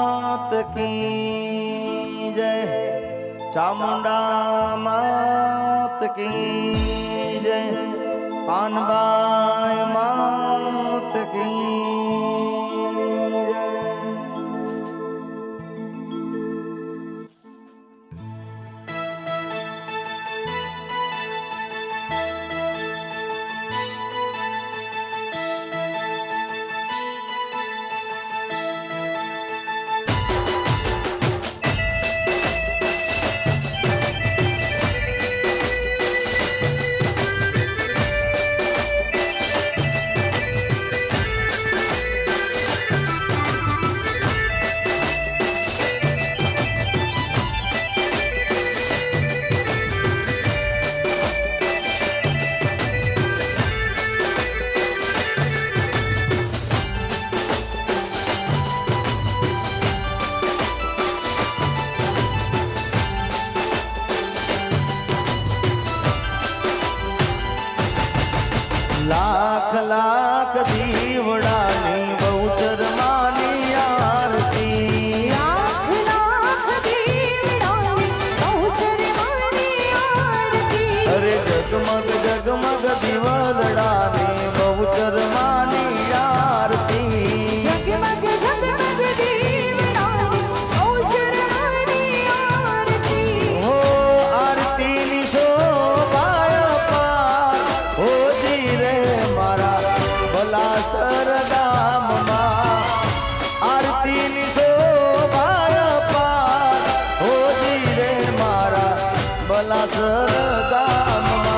માત કી જય ચામુંડા માત કી જય પાનબાઈ મા 这个咋弄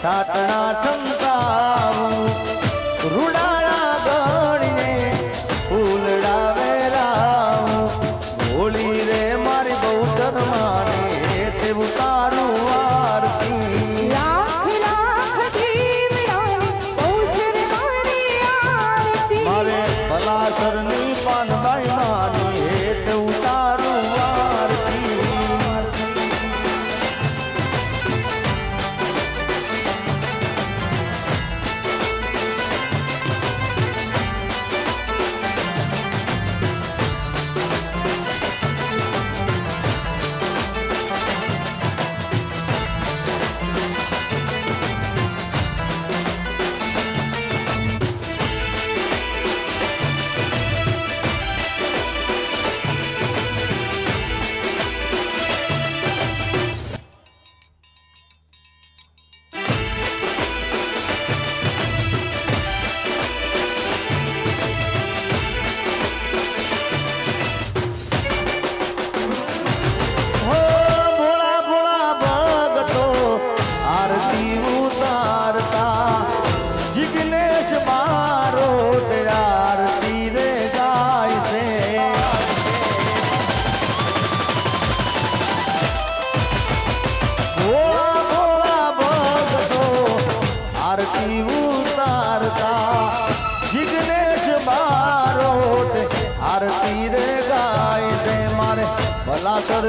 Start.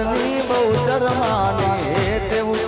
ની બહુ શરમાને તેવું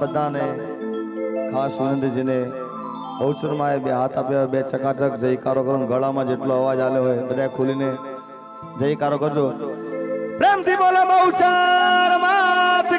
બધાને ખાસ વિનંતીજીને અવસરમાં એ બે હાથ આપ્યા, બે ચકાચક જયકારો કરો ગળામાં જેટલો અવાજ આવ્યો હોય બધા ખોલીને જયકારો કરજો પ્રેમથી બોલો બહુ ચાર માત